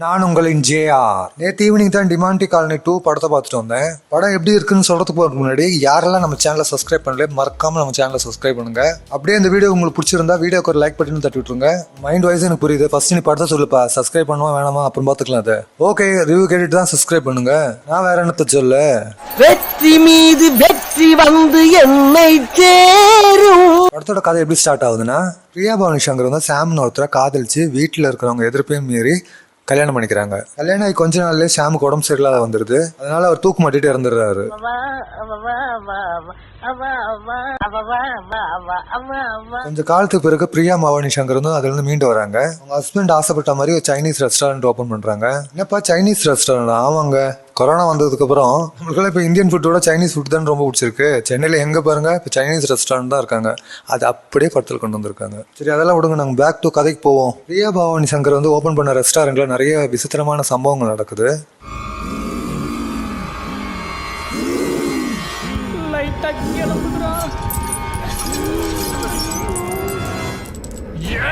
நான் உங்களின் ஜேஆர் நேற்று ஈவினிங் தான் டிமாண்டி காலனி டூ படத்தை பார்த்துட்டு வந்தேன். படம் எப்படி இருக்குன்னு சொல்றதுக்கு போறதுக்கு முன்னாடி யாரெல்லாம் நம்ம சேனலை சப்ஸ்கிரைப் பண்ணல மறக்காம நம்ம சேனலை சப்ஸ்கிரைப் பண்ணுங்க. அப்படியே இந்த வீடியோ உங்களுக்கு பிடிச்சிருந்தா வீடியோக்கு ஒரு லைக் பட்டன் தட்டி விட்டுருங்க. மைண்ட் வைஸ் எனக்கு புரியுது. ஃபர்ஸ்ட் நீ படத்தை சொல்லுப்பா. சப்ஸ்கிரைப் பண்ணுவா வேணாமா? அப்புறம் பார்த்துக்கலாம் அதை. ஓகே ரிவ்யூ கேட்டுட்டு தான் சப்ஸ்கிரைப் பண்ணுங்க. நான் வேற என்னத்த சொல்ல? வெற்றி மீது வெற்றி வந்து என்னை சேரும். படத்தோட கதை எப்படி ஸ்டார்ட் ஆகுதுன்னா பிரியா பவானி சங்கர் வந்து சாம்னு ஒருத்தரை காதலிச்சு வீட்டில் இருக்கிறவங்க எதிர்ப்பையும் மீறி கல்யாணம் பண்ணிக்கிறாங்க கல்யாணம் ஆகி கொஞ்ச நாள்லயே சாமுக்கு உடம்பு சரியில்லாத வந்துருது அதனால அவர் தூக்கு மாட்டிட்டு இறந்துடுறாரு கொஞ்ச காலத்துக்கு பிறகு பிரியா பவானி சங்கர் வந்து அதுல இருந்து மீண்டு வராங்க அவங்க ஹஸ்பண்ட் ஆசைப்பட்ட மாதிரி ஒரு சைனீஸ் ரெஸ்டாரண்ட் ஓபன் பண்றாங்க என்னப்பா சைனீஸ் ரெஸ்டாரண்ட் ஆமாங்க கொரோனா வந்ததுக்கப்புறம் அப்புறம் இப்போ இந்தியன் ஃபுட்டோட சைனீஸ் ஃபுட் தான் ரொம்ப பிடிச்சிருக்கு. சென்னையில் எங்கே பாருங்கள் இப்போ சைனீஸ் ரெஸ்டாரண்ட் தான் இருக்காங்க. அது அப்படியே படத்தில் கொண்டு வந்திருக்காங்க. சரி அதெல்லாம் விடுங்க நாங்கள் பேக் டு கதைக்கு போவோம். பிரியா பவானி சங்கர் வந்து ஓப்பன் பண்ண ரெஸ்டாரண்ட்டில் நிறைய விசித்திரமான சம்பவங்கள் நடக்குது.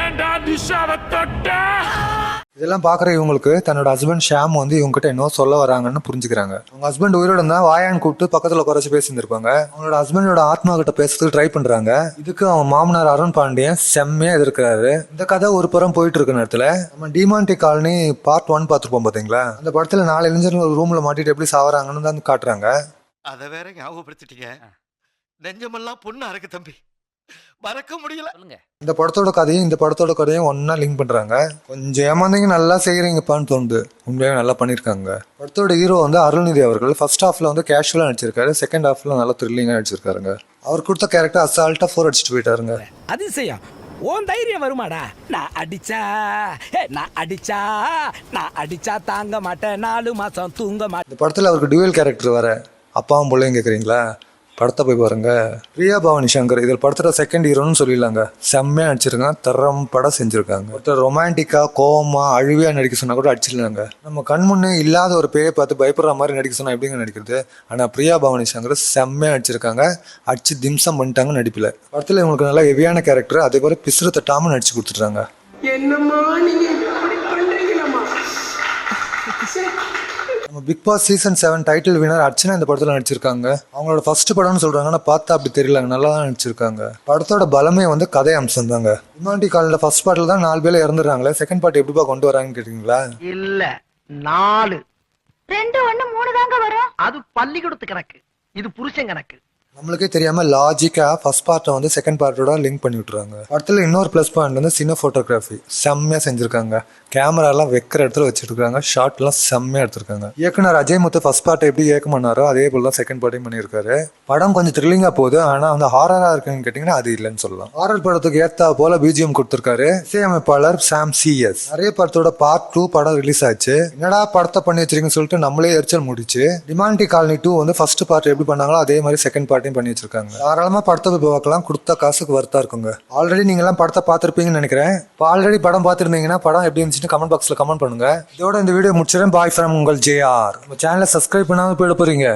ஏன்டா திஷாவை தொட்ட? இதெல்லாம் பார்க்குற இவங்களுக்கு தன்னோட ஹஸ்பண்ட் ஷாம் வந்து இவங்ககிட்ட என்ன சொல்ல வராங்கன்னு புரிஞ்சுக்கிறாங்க. அவங்க ஹஸ்பண்ட் உயிரோட இருந்தால் வாயான்னு கூப்பிட்டு பக்கத்தில் குறைச்சி பேசியிருந்திருப்பாங்க. அவங்களோட ஹஸ்பண்டோட ஆத்மா கிட்ட பேசுறதுக்கு ட்ரை பண்ணுறாங்க இதுக்கு அவன் மாமனார் அருண் பாண்டியன் செம்மையாக எதிர்க்கிறாரு. இந்த கதை ஒரு புறம் போயிட்டு இருக்க நேரத்தில் நம்ம டிமாண்டி காலனி பார்ட் ஒன் பார்த்துருப்போம் பார்த்தீங்களா அந்த படத்தில் நாலு இளைஞர்கள் ஒரு ரூமில் மாட்டிட்டு எப்படி சாவறாங்கன்னு தான் காட்டுறாங்க. அதை வேற ஞாபகப்படுத்திட்டீங்க. நெஞ்சமெல்லாம் பொண்ணு அறக்கு தம்பி. மறக்க முடியல. சொல்லுங்க. இந்த படத்தோட கதையும் இந்த படத்தோட கதையும் ஒண்ணா லிங்க் பண்றாங்க. கொஞ்சம் ஏமாந்தீங்க நல்லா செய்யறீங்கப்பான்னு தோணுது. உண்மையாவே நல்லா பண்ணியிருக்காங்க படத்தோட ஹீரோ வந்து அருள்நிதி அவர்கள். ஃபர்ஸ்ட் ஹாஃப்ல வந்து கேஷுவலா நடிச்சிருக்காரு. செகண்ட் ஹாஃப்ல நல்லா த்ரில்லிங்கா நடிச்சிருக்காருங்க. அவர் கொடுத்த கேரக்டர் அசால்ட்டா ஃபோர் அடிச்சுட்டு போயிட்டாருங்க. அதிசயம். ஓன் தைரியம் வருமாடா? நான் அடிச்சா நான் அடிச்சா நான் அடிச்சா தாங்க மாட்டேன். நாலு மாசம் தூங்க மாட்டேன். இந்த படத்துல அவருக்கு டுவெல் கேரக்டர் வர அப்பாவும் பிள்ளையும் கேக்குறீங்களா? படத்தை போய் பாருங்க. பிரியா பவானி சங்கர் இதில் படத்தோட செகண்ட் ஹீரோன்னு சொல்லிடலாங்க. செம்மையா நடிச்சிருக்காங்க. தரம் படம் செஞ்சிருக்காங்க. ஒருத்தர் ரொமான்டிக்கா கோமா அழுவியா நடிக்க சொன்னா கூட அடிச்சிடலாங்க. நம்ம கண் முன்னே இல்லாத ஒரு பேயை பார்த்து பயப்படுற மாதிரி நடிக்க சொன்னா எப்படிங்க நடிக்கிறது? ஆனால் பிரியா பவானி சங்கர் செம்மையா நடிச்சிருக்காங்க. அடிச்சு திம்சம் பண்ணிட்டாங்க நடிப்பில். படத்தில் இவங்களுக்கு நல்லா ஹெவியான கேரக்டர் அதே போல பிசுறு தட்டாம நடிச்சு கொடுத்துட்டாங்க. என்னம்மா நீங்க நம்ம Bigg Boss season seven title winner Archana இந்த படத்துல நடிச்சிருக்காங்க. அவங்களோட ஃபர்ஸ்ட் படம்னு சொல்றாங்க ஆனா பார்த்தா அப்படி தெரியலங்க நல்லா தான் நடிச்சிருக்காங்க. படத்தோட பலமே வந்து கதை அம்சம் தாங்க இமாண்டி காலில் ஃபர்ஸ்ட் பார்ட்டில் தான் நாலு பேர் இறந்துடுறாங்களே செகண்ட் பார்ட் எப்படிப்பா கொண்டு வராங்கன்னு கேட்டீங்களா? இல்ல நாலு. ரெண்டு ஒண்ணு மூணு தாங்க வரும். அது பள்ளிக்கூடத்து கணக்கு. இது புருஷன் கணக்கு. நம்மளுக்கே தெரியாமல் லாஜிக்காக ஃபஸ்ட் பார்ட்டை வந்து செகண்ட் பார்ட்டோட லிங்க் பண்ணி விட்டுறாங்க. படத்தில் இன்னொரு ப்ளஸ் பாயிண்ட் வந்து சின்ன ஃபோட்டோகிராஃபி செம்மையாக செஞ்சுருக்காங்க. கேமராலாம் வைக்கிற இடத்துல வச்சுருக்காங்க. ஷார்ட்லாம் செம்மையாக எடுத்திருக்காங்க. இயக்குனர் அஜய் முத்து ஃபஸ்ட் பார்ட்டை எப்படி இயக்கம் பண்ணாரோ அதே போல் தான் செகண்ட் பார்ட்டையும் பண்ணியிருக்காரு. படம் கொஞ்சம் த்ரில்லிங்காக போகுது. ஆனால் வந்து ஹாரராக இருக்குன்னு கேட்டிங்கன்னா அது இல்லைன்னு சொல்லலாம். ஹாரர் படத்துக்கு ஏற்றா போல பிஜிஎம் கொடுத்துருக்காரு. இசையமைப்பாளர் சாம் சிஎஸ் நிறைய படத்தோட பார்ட் டூ படம் ரிலீஸ் ஆச்சு. என்னடா படத்தை பண்ணி வச்சிருக்கீங்கன்னு சொல்லிட்டு நம்மளே எரிச்சல் முடிச்சு. டிமாண்டி காலனி டூ வந்து ஃபர்ஸ்ட் பார்ட் எப்படி பண்ணாங்களோ அதே மாதிரி செகண்ட் பாட்டையும் பண்ணி வச்சிருக்காங்க. தாராளமா படத்தை போய் பார்க்கலாம். கொடுத்த காசுக்கு வர்த்தா இருக்குங்க. ஆல்ரெடி நீங்க எல்லாம் படத்தை பார்த்துருப்பீங்கன்னு நினைக்கிறேன். இப்போ ஆல்ரெடி படம் பார்த்துருந்தீங்கன்னா படம் எப்படி இருந்துச்சுன்னு கமெண்ட் பாக்ஸ்ல கமெண்ட் பண்ணுங்க. இதோட இந்த வீடியோ முடிச்சிடறேன் பாய் ஃப்ரம் உங்கள் ஜேஆர் நம்ம சேனலை சப்ஸ்கிரைப் பண்ணாமல் போயிட போறீங்க.